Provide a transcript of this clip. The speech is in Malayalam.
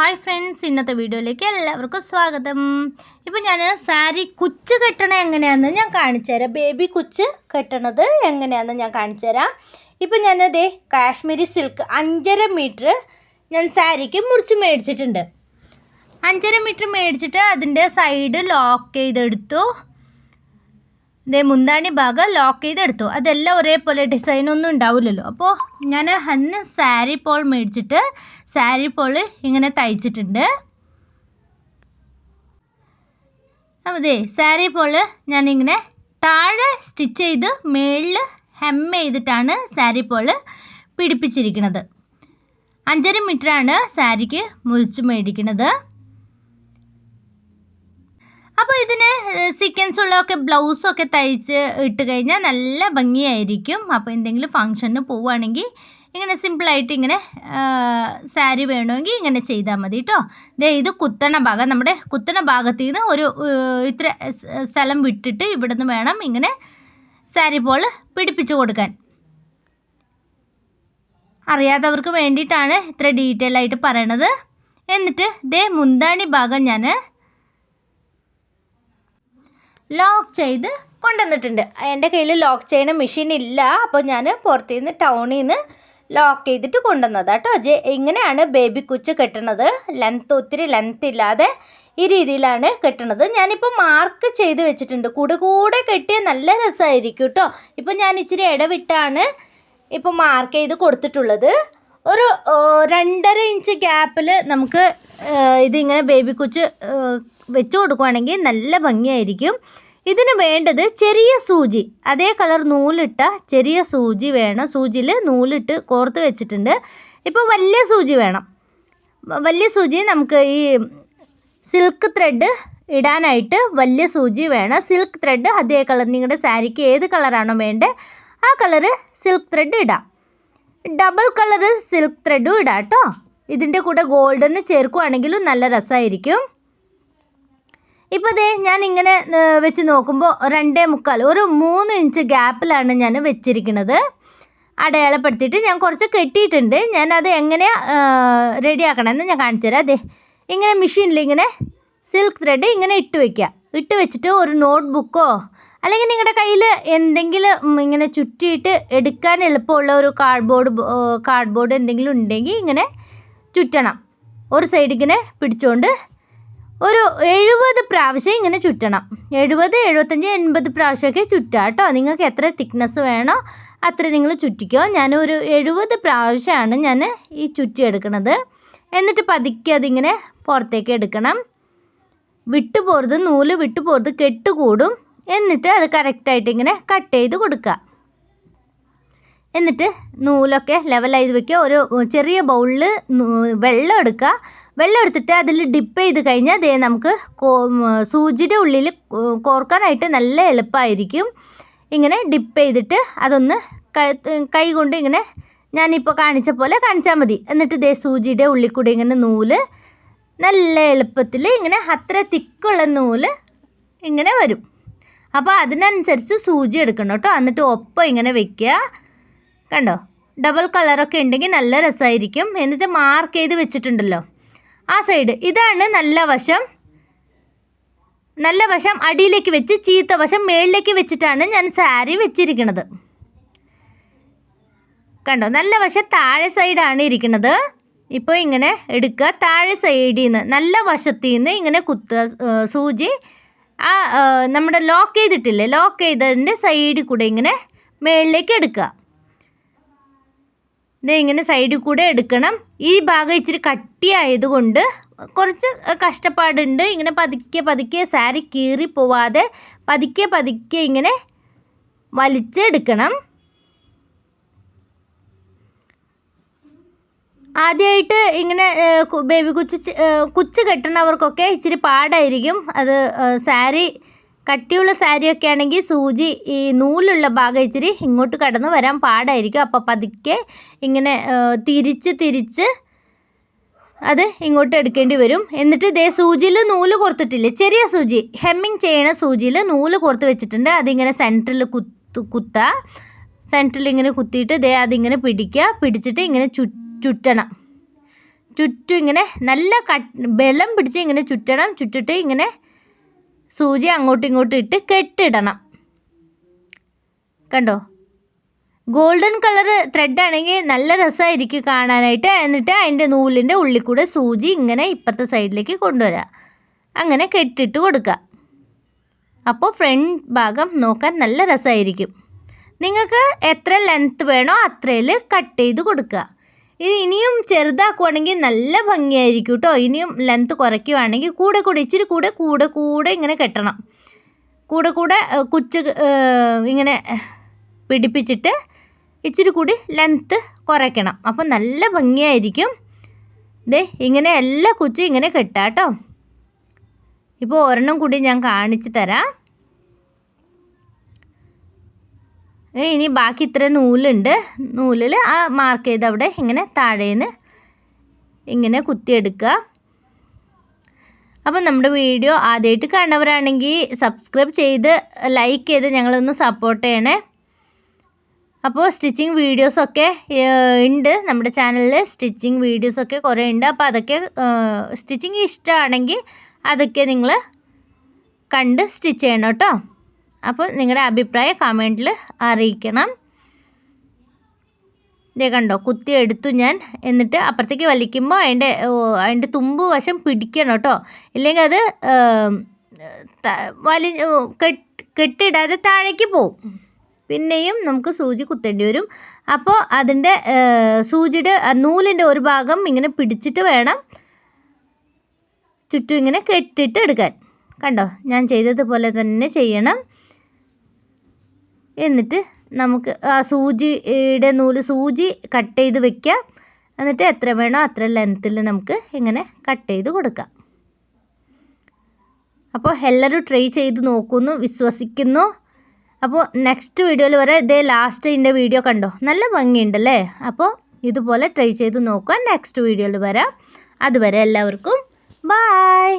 ഹായ് ഫ്രണ്ട്സ് ഇന്നത്തെ വീഡിയോയിലേക്ക് എല്ലാവർക്കും സ്വാഗതം. ഇപ്പം ഞാൻ സാരി കുച്ച് കെട്ടണ എങ്ങനെയാണെന്ന് ഞാൻ കാണിച്ചു തരാം. ബേബി കുച്ച് കെട്ടണത് എങ്ങനെയാണെന്ന് ഞാൻ കാണിച്ചു തരാം. ഇപ്പം ഞാനതേ കാശ്മീരി സിൽക്ക് അഞ്ചര മീറ്റർ ഞാൻ സാരിക്ക് മുറിച്ച് മേടിച്ചിട്ടുണ്ട്. അഞ്ചര മീറ്റർ മേടിച്ചിട്ട് അതിന്റെ സൈഡ് ലോക്ക് ചെയ്തെടുത്തു. ഇതേ മുന്താണി ഭാഗം ലോക്ക് ചെയ്തെടുത്തു. അതെല്ലാം ഒരേപോലെ ഡിസൈൻ ഒന്നും ഉണ്ടാവില്ലല്ലോ. അപ്പോൾ ഞാൻ അന്ന് സാരി പോൾ മേടിച്ചിട്ട് സാരി പോൾ ഇങ്ങനെ തയ്ച്ചിട്ടുണ്ട്. അതെ സാരി പോൾ ഞാനിങ്ങനെ താഴെ സ്റ്റിച്ച് ചെയ്ത് മേളിൽ ഹെം ചെയ്തിട്ടാണ് സാരി പോൾ പിടിപ്പിച്ചിരിക്കുന്നത്. അഞ്ചര മീറ്ററാണ് സാരിക്ക് മുറിച്ച് മേടിക്കുന്നത്. അപ്പോൾ ഇതിന് സീക്വൻസ് ഉള്ളതൊക്കെ ബ്ലൗസൊക്കെ തയ്ച്ച് ഇട്ട് കഴിഞ്ഞാൽ നല്ല ഭംഗിയായിരിക്കും. അപ്പോൾ എന്തെങ്കിലും ഫങ്ഷന് പോവുകയാണെങ്കിൽ ഇങ്ങനെ സിമ്പിളായിട്ട് ഇങ്ങനെ സാരി വേണമെങ്കിൽ ഇങ്ങനെ ചെയ്താൽ മതി കേട്ടോ ദേ ഇത് കുത്തണ ഭാഗം നമ്മുടെ കുത്തണ ഭാഗത്തു നിന്ന് ഒരു ഇത്ര സ്ഥലം വിട്ടിട്ട് ഇവിടെ നിന്ന് വേണം ഇങ്ങനെ സാരി പോൾ പിടിപ്പിച്ച് കൊടുക്കാൻ. അറിയാത്തവർക്ക് വേണ്ടിയിട്ടാണ് ഇത്ര ഡീറ്റെയിൽ ആയിട്ട് പറയണത്. എന്നിട്ട് ദേ മുന്താണി ഭാഗം ഞാൻ ലോക്ക് ചെയ്ത് കൊണ്ടുവന്നിട്ടുണ്ട്. എന്റെ കയ്യിൽ ലോക്ക് ചെയ്യുന്ന മെഷീൻ ഇല്ല. അപ്പോൾ ഞാൻ പുറത്തു നിന്ന് ടൗണിൽ നിന്ന് ലോക്ക് ചെയ്തിട്ട് കൊണ്ടുവന്നത് കേട്ടോ. ജെ ഇങ്ങനെയാണ് ബേബി കുച്ച് കെട്ടണത്. ലെങ്ത്ത് ഒത്തിരി ലെങ്ത്ത് ഇല്ലാതെ ഈ രീതിയിലാണ് കെട്ടണത്. ഞാനിപ്പോൾ മാർക്ക് ചെയ്ത് വെച്ചിട്ടുണ്ട്. കൂടെ കൂടെ കെട്ടിയാൽ നല്ല രസമായിരിക്കും കേട്ടോ. ഇപ്പോൾ ഞാൻ ഇച്ചിരി ഇടവിട്ടാണ് ഇപ്പോൾ മാർക്ക് ചെയ്ത് കൊടുത്തിട്ടുള്ളത്. ഒരു രണ്ടര ഇഞ്ച് ഗ്യാപ്പിൽ നമുക്ക് ഇതിങ്ങനെ ബേബി കുച്ച് വെച്ച് കൊടുക്കുവാണെങ്കിൽ നല്ല ഭംഗിയായിരിക്കും. ഇതിന് വേണ്ടത് ചെറിയ സൂചി. അതേ കളർ നൂലിട്ട ചെറിയ സൂചി വേണം. സൂചിയിൽ നൂലിട്ട് കോർത്ത് വെച്ചിട്ടുണ്ട്. ഇപ്പോൾ വലിയ സൂചി വേണം. വലിയ സൂചി നമുക്ക് ഈ സിൽക്ക് ത്രെഡ് ഇടാനായിട്ട് വലിയ സൂചി വേണം. സിൽക്ക് ത്രെഡ് അതേ കളർ നിങ്ങളുടെ സാരിക്ക് ഏത് കളറാണോ വേണ്ടത് ആ കളറ് സിൽക്ക് ത്രെഡ് ഇടാം. ഡബിൾ കളറ് സിൽക്ക് ത്രെഡും ഇടാം കേട്ടോ. ഇതിന്റെ കൂടെ ഗോൾഡന് ചേർക്കുകയാണെങ്കിലും നല്ല രസമായിരിക്കും. ഇപ്പോൾ ദേ ഞാൻ ഇങ്ങനെ വെച്ച് നോക്കുമ്പോൾ രണ്ടേ മുക്കാൽ ഒരു മൂന്ന് ഇഞ്ച് ഗ്യാപ്പിലാണ് ഞാൻ വെച്ചിരിക്കുന്നത് അടയാളപ്പെടുത്തിയിട്ട് ഞാൻ കുറച്ച് കെട്ടിയിട്ടുണ്ട്. ഞാൻ അത് എങ്ങനെ റെഡി ആക്കണമെന്ന് ഞാൻ കാണിച്ചു തരാം. അതെ ഇങ്ങനെ മെഷീനിൽ ഇങ്ങനെ സിൽക്ക് ത്രെഡ് ഇങ്ങനെ ഇട്ട് വയ്ക്കുക ഇട്ട് വെച്ചിട്ട് ഒരു നോട്ട് ബുക്കോ അല്ലെങ്കിൽ നിങ്ങളുടെ കയ്യിൽ എന്തെങ്കിലും ഇങ്ങനെ ചുറ്റിയിട്ട് എടുക്കാൻ എളുപ്പമുള്ള ഒരു കാർഡ്ബോർഡ് കാർഡ്ബോർഡ് എന്തെങ്കിലും ഉണ്ടെങ്കിൽ ഇങ്ങനെ ചുറ്റണം. ഒരു സൈഡ് ഇങ്ങനെ പിടിച്ചുകൊണ്ട് ഒരു എഴുപത് പ്രാവശ്യം ഇങ്ങനെ ചുറ്റണം. എഴുപത് എഴുപത്തഞ്ച് എൺപത് പ്രാവശ്യമൊക്കെ ചുറ്റുക കേട്ടോ. നിങ്ങൾക്ക് എത്ര തിക്നെസ് വേണോ അത്ര നിങ്ങൾ ചുറ്റിക്കോ. ഞാൻ ഒരു എഴുപത് പ്രാവശ്യമാണ് ഞാൻ ഈ ചുറ്റി എടുക്കുന്നത് എന്നിട്ട് പതുക്കെ അതിങ്ങനെ പുറത്തേക്ക് എടുക്കണം. വിട്ടു പോരുത് നൂൽ വിട്ടു പോരുത് കെട്ടുകൂടും എന്നിട്ട് അത് കറക്റ്റായിട്ട് ഇങ്ങനെ കട്ട് ചെയ്ത് കൊടുക്കുക. എന്നിട്ട് നൂലൊക്കെ ലെവൽ വയ്ക്കുക ഒരു ചെറിയ ബൗളിൽ വെള്ളം എടുക്കുക. വെള്ളം എടുത്തിട്ട് അതിൽ ഡിപ്പ് ചെയ്ത് കഴിഞ്ഞാൽ ദേ നമുക്ക് സൂചിയുടെ ഉള്ളിൽ കോർക്കാനായിട്ട് നല്ല എളുപ്പമായിരിക്കും ഇങ്ങനെ ഡിപ്പ് ചെയ്തിട്ട് അതൊന്ന് കൈ കൈ കൊണ്ട് ഇങ്ങനെ ഞാനിപ്പോൾ കാണിച്ച പോലെ കാണിച്ചാൽ മതി. എന്നിട്ട് ദേ സൂചിയുടെ ഉള്ളിൽ കൂടി ഇങ്ങനെ നൂൽ നല്ല എളുപ്പത്തിൽ ഇങ്ങനെ അത്ര തിക്കുള്ള നൂൽ ഇങ്ങനെ വരും. അപ്പോൾ അതിനനുസരിച്ച് സൂചി എടുക്കണം കേട്ടോ. എന്നിട്ട് ഒപ്പം ഇങ്ങനെ വെക്കുക. കണ്ടോ? ഡബിൾ കളറൊക്കെ ഉണ്ടെങ്കിൽ നല്ല രസമായിരിക്കും എന്നിട്ട് മാർക്ക് ചെയ്ത് വെച്ചിട്ടുണ്ടല്ലോ. ആ സൈഡ് ഇതാണ് നല്ല വശം. നല്ല വശം അടിയിലേക്ക് വെച്ച് ചീത്ത വശം മേളിലേക്ക് വെച്ചിട്ടാണ് ഞാൻ സാരി വെച്ചിരിക്കുന്നത്. കണ്ടോ? നല്ല വശം താഴെ സൈഡാണ് ഇരിക്കുന്നത്. ഇപ്പോൾ ഇങ്ങനെ എടുക്കുക. താഴെ സൈഡിൽ നിന്ന് നല്ല വശത്തിൽ നിന്ന് ഇങ്ങനെ കുത്തുക. സൂചി. ആ നമ്മുടെ ലോക്ക് ചെയ്തിട്ടില്ലേ? ലോക്ക് ചെയ്തതിന്റെ സൈഡിൽ കൂടെ ഇങ്ങനെ മേളിലേക്ക് എടുക്കുക. ഇത് ഇങ്ങനെ സൈഡിൽ കൂടെ എടുക്കണം. ഈ ഭാഗം ഇച്ചിരി കട്ടിയായതുകൊണ്ട് കുറച്ച് കഷ്ടപ്പാടുണ്ട്. ഇങ്ങനെ പതുക്കെ പതുക്കെ സാരി കീറി പോവാതെ പതുക്കെ പതുക്കെ ഇങ്ങനെ വലിച്ചെടുക്കണം. ആദ്യമായിട്ട് ഇങ്ങനെ ബേബി കുച്ച് കുച്ച് കെട്ടുന്നവർക്കൊക്കെ ഇച്ചിരി പാടായിരിക്കും. അത് സാരി കട്ടിയുള്ള സാരിയൊക്കെ ആണെങ്കിൽ സൂചി ഈ നൂലുള്ള ഭാഗം ഇച്ചിരി ഇങ്ങോട്ട് കടന്നു വരാൻ പാടായിരിക്കും. അപ്പോൾ പതുക്കെ ഇങ്ങനെ തിരിച്ച് തിരിച്ച് അത് ഇങ്ങോട്ട് എടുക്കേണ്ടി വരും. എന്നിട്ട് ഇതേ സൂചിയിൽ നൂൽ കോർത്തിട്ടില്ലേ? ചെറിയ സൂചി. ഹെമ്മിങ് ചെയ്യണ സൂചിയിൽ നൂൽ കോർത്ത് വെച്ചിട്ടുണ്ട്. അതിങ്ങനെ സെന്ററിൽ കുത്തു കുത്തുക സെന്ററിൽ ഇങ്ങനെ കുത്തിയിട്ട് ദേ അതിങ്ങനെ പിടിക്കുക. പിടിച്ചിട്ട് ഇങ്ങനെ ചു ചുറ്റണം. ചുറ്റും ഇങ്ങനെ നല്ല കട്ട് ബലം പിടിച്ച് ഇങ്ങനെ ചുറ്റണം. ചുറ്റിട്ട് ഇങ്ങനെ സൂചി അങ്ങോട്ടും ഇങ്ങോട്ടും ഇട്ട് കെട്ടിടണം. കണ്ടോ? ഗോൾഡൻ കളർ ത്രെഡ് ആണെങ്കിൽ നല്ല രസമായിരിക്കും കാണാനായിട്ട്. എന്നിട്ട് അതിന്റെ നൂലിന്റെ ഉള്ളിൽ കൂടെ സൂചി ഇങ്ങനെ ഇപ്പുറത്തെ സൈഡിലേക്ക് കൊണ്ടുവരിക അങ്ങനെ കെട്ടിട്ട് കൊടുക്കുക. അപ്പോൾ ഫ്രണ്ട് ഭാഗം നോക്കാൻ നല്ല രസമായിരിക്കും. നിങ്ങൾക്ക് എത്ര ലെങ്ത്ത് വേണോ അത്രയിൽ കട്ട് ചെയ്ത് കൊടുക്കുക. ഇത് ഇനിയും ചെറുതാക്കുവാണെങ്കിൽ നല്ല ഭംഗിയായിരിക്കും കേട്ടോ ഇനിയും ലെങ്ത് കുറയ്ക്കുവാണെങ്കിൽ കൂടെ കൂടെ ഇച്ചിരി കൂടെ കൂടെ കൂടെ ഇങ്ങനെ കെട്ടണം. കൂടെ കൂടെ കുച്ച് ഇങ്ങനെ പിടിപ്പിച്ചിട്ട് ഇച്ചിരി കൂടി ലെങ്ത്ത് കുറയ്ക്കണം. അപ്പം നല്ല ഭംഗിയായിരിക്കും. ദേ ഇങ്ങനെ എല്ലാ കുച്ചും ഇങ്ങനെ കെട്ടാം കേട്ടോ ഇപ്പോൾ ഒരെണ്ണം കൂടി ഞാൻ കാണിച്ചു തരാം. ഇനി ബാക്കി ഇത്ര നൂലുണ്ട്. നൂലിൽ ആ മാർക്ക് ചെയ്ത് അവിടെ ഇങ്ങനെ താഴേന്ന് ഇങ്ങനെ കുത്തിയെടുക്കുക. അപ്പോൾ നമ്മുടെ വീഡിയോ ആദ്യമായിട്ട് കാണുന്നവരാണെങ്കിൽ സബ്സ്ക്രൈബ് ചെയ്ത് ലൈക്ക് ചെയ്ത് ഞങ്ങളൊന്ന് സപ്പോർട്ട് ചെയ്യണേ. അപ്പോൾ സ്റ്റിച്ചിങ് വീഡിയോസൊക്കെ ഉണ്ട്. നമ്മുടെ ചാനലിൽ സ്റ്റിച്ചിങ് വീഡിയോസൊക്കെ കുറേ ഉണ്ട്. അപ്പോൾ അതൊക്കെ സ്റ്റിച്ചിങ് ഇഷ്ടമാണെങ്കിൽ അതൊക്കെ നിങ്ങൾ കണ്ട് സ്റ്റിച്ച് ചെയ്യണം കേട്ടോ. അപ്പോൾ നിങ്ങളുടെ അഭിപ്രായം കമന്റിൽ അറിയിക്കണം. ഇതേ കണ്ടോ കുത്തി എടുത്തു ഞാൻ. എന്നിട്ട് അപ്പുറത്തേക്ക് വലിക്കുമ്പോൾ അതിന്റെ അതിന്റെ തുമ്പ് വശം പിടിക്കണം കേട്ടോ. ഇല്ലെങ്കിൽ അത് വലി കെട്ടിടാതെ താഴേക്ക് പോവും. പിന്നെയും നമുക്ക് സൂചി കുത്തേണ്ടി വരും. അപ്പോൾ അതിന്റെ സൂചിയുടെ നൂലിന്റെ ഒരു ഭാഗം ഇങ്ങനെ പിടിച്ചിട്ട് വേണം ചുറ്റും ഇങ്ങനെ കെട്ടിട്ട് എടുക്കാൻ. കണ്ടോ ഞാൻ ചെയ്തതുപോലെ തന്നെ ചെയ്യണം. എന്നിട്ട് നമുക്ക് ആ സൂചിയുടെ നൂൽ സൂചി കട്ട് ചെയ്ത് വെക്കാം. എന്നിട്ട് എത്ര വേണോ അത്ര ലെങ്ത്തിൽ നമുക്ക് ഇങ്ങനെ കട്ട് ചെയ്ത് കൊടുക്കാം. അപ്പോൾ എല്ലാവരും ട്രൈ ചെയ്ത് നോക്കുന്നു വിശ്വസിക്കുന്നു. അപ്പോൾ നെക്സ്റ്റ് വീഡിയോയിൽ വരെ ഇതേ ലാസ്റ്റ് ഇതിന്റെ വീഡിയോ കണ്ടോ? നല്ല ഭംഗിയുണ്ടല്ലേ? അപ്പോൾ ഇതുപോലെ ട്രൈ ചെയ്ത് നോക്കുക നെക്സ്റ്റ് വീഡിയോയിൽ വരാം. അതുവരെ എല്ലാവർക്കും ബായ്